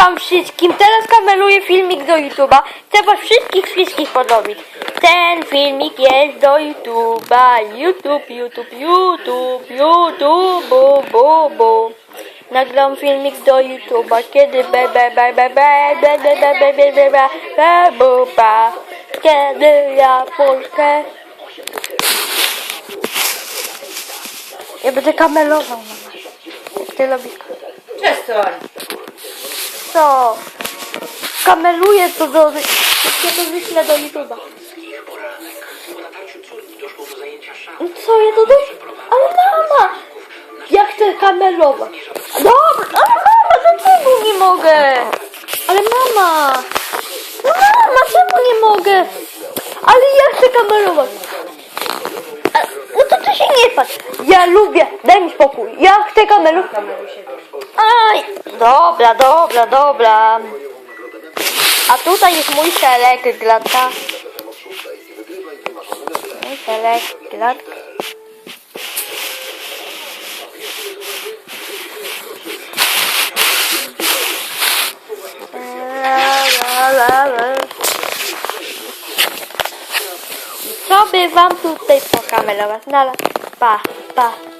wam wszystkim, teraz kameruję filmik do YouTube'a. Chcę was wszystkich, wszystkich pozdrowić. Ten filmik jest do YouTube'a. YouTube, YouTube, YouTube, YouTube, bu, bu, bu. Nagram filmik do YouTube'a, kiedy be, be, be, be, be, be, be, be, be, be, be, be, be, bu, ba. Kiedy ja Polskę... Ja będę kamerował, mama. Jak ty lubisz Przestań. Co? Kameruję to do... Ja to wyślę do YouTube'a. No Co ja to do... Ale mama! Ja chcę kamerować. Dobra, ale mama, dlaczego nie mogę? Ale mama! No mama, czemu nie mogę? Ale ja chcę kamerować. Ja lubię. Daj mi spokój. Ja chcę się. Aj, dobra, dobra, dobra. A tutaj jest mój szelek glata. Mój szelek glat. La, la, la, la. Co by wam tutaj pokamerować? No, 爸爸。